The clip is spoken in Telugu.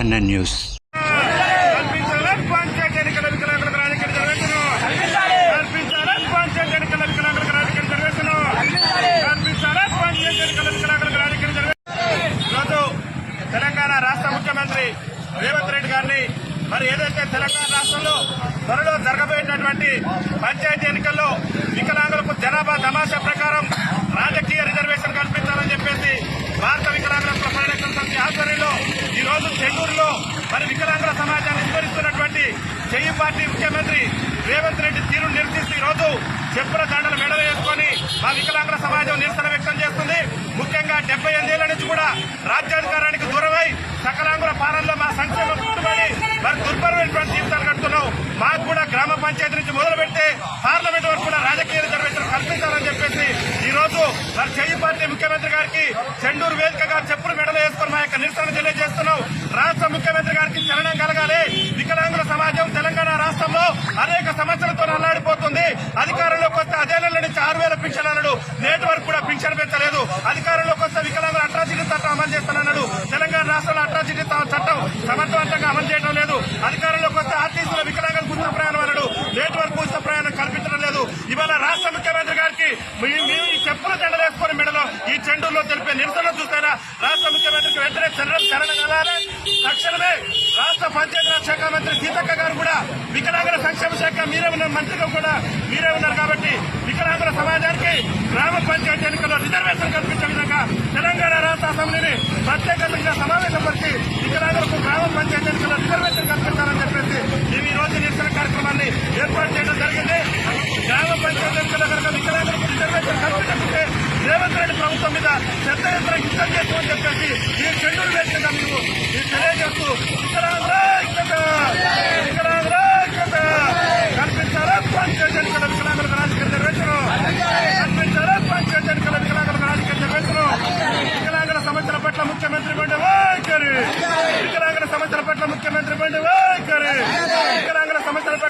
NN news. తెలంగాణ రాష్ట్ర ముఖ్యమంత్రి రేవంత్ రెడ్డి గారిని మరి ఏదైతే తెలంగాణ రాష్ట్రంలో త్వరలో జరగబోయేటటువంటి పంచాయతీ ఎన్నికల్లో వికలాంగులకు జనాభా తమాషా ప్రకారం రాజకీయ రిజర్వేషన్ కల్పించాలని చెప్పేసి భారత వికలాంగుల పరిరక్షణ సమితి ఆధ్వర్యంలో ఈ రోజు చెన్నూరులో మరి వికలాంగుల సమాజాన్ని వివరిస్తున్నటువంటి జయం పార్టీ ముఖ్యమంత్రి రేవంత్ రెడ్డి తీరును నిరసిస్తూ ఈ రోజు చెప్పుల దండలు మెడలు వేసుకొని మా వికలాంగుల సమాజం నిరసన వ్యక్తం చేస్తుంది. ముఖ్యంగా డెబ్బై ఎనిమిదేళ్ళ నుంచి కూడా రాజ్యాధికారానికి దూరమై సకలాంగుల పాలనలో మా సంక్షేమ కుటుంబాన్ని మరి దుర్భరమైనటువంటి జీవితాలు కడుతున్నాం మాకు కూడా గ్రామ పంచాయతీ నుంచి మొదలు పెడితే పార్లమెంట్ వరకు కూడా రాజకీయ రిజర్వేషన్ కల్పించాలని చెప్పేసి ఈ రోజు మరి చెయ్యి పార్టీ ముఖ్యమంత్రి గారికి చెండూరు వేదికగా చెప్పులు మెడలు వేసుకొని మా యొక్క నిరసన తెలియజేస్తున్నాం రాష్ట్ర ముఖ్యమంత్రి గారికి చలనం కలగాలి వికలాంగుల సమాజం తెలంగాణ రాష్ట్రంలో అనేక సమస్యలతో నల్లాడిపోతుంది. అధికారంలోకి వస్తే అదే నెల నుంచి ఆరు వేల పింఛన్ అన్నాడు నేటి వరకు కూడా పింఛన్ పెంచలేదు. అధికారంలోకి వస్తే వికలాంగులు అట్రాసిటీ చట్టం అమలు చేస్తానన్నాడు. తెలంగాణ రాష్ట్రంలో అట్రాసిటీ చట్టం సమర్థవంతంగా అమలు చేయడం లేదు. అధికారంలోకి వస్తే ఆర్టీసీలో వికలాంగులు ఉచిత ప్రయాణం అన్నాడు. నేటి వరకు ఉచిత ప్రయాణం కల్పించడం లేదు. ఇవాళ రాష్ట్ర ముఖ్యమంత్రి గారికి మేము ఈ దండలేసుకుని మెడలో ఈ చెండూరులో తెలిపే నిరసన చూస్తారా? రాష్ట్ర ముఖ్యమంత్రికి వెంటనే చర్యలు చరణ కలాలి తక్షణమే రాష్ట్ర పంచాయతీరాజ్ శాఖ మంత్రి సీతక్క గారు కూడా వికలాంగుల సంక్షేమ శాఖ మీరే ఉన్న మంత్రిగా కూడా మీరే ఉన్నారు కాబట్టి వికలాంగుల సమాజానికి గ్రామ పంచాయతీ ఎన్నికల్లో రిజర్వేషన్ కల్పించే విధంగా తెలంగాణ రాష్ట్ర అసెంబ్లీని ప్రత్యేకంగా సమావేశపరిచి వికలాంగులకు గ్రామ పంచాయతీ ఎన్నికల్లో రిజర్వేషన్ కల్పించాలని చెప్పేసి మేము ఈ రోజు నిరసన కార్యక్రమాన్ని ఏర్పాటు చేయడం జరిగింది గ్రామ పంచాయతీ ఎన్నికల కనుక వికలాంగులకు రిజర్వేషన్ కల్పించకుంటే రేవంత్ రెడ్డి ప్రభుత్వం మీద పెద్ద ఎత్తున యుద్ధం చేస్తామని చెప్పేసి ఈ చెండులు వేదికగా మేము ఈ తెలియజేస్తూ వికలాంగుల ఐక్యత! పంచాయతీ ఎన్నికల వికలాంగులకు రాజకీయ రిజర్వేషన్ కల్పించాలా పంచాయతీ ఎన్నికల వికలాంగులకు రాజకీయ రిజర్వేషన్ వికలాంగుల సమస్యల పట్ల ముఖ్యమంత్రి బండి వైఖరి వికలాంగుల సమస్యల పట్ల ముఖ్యమంత్రి బండి వైఖరి వికలాంగుల సమస్యల పట్ల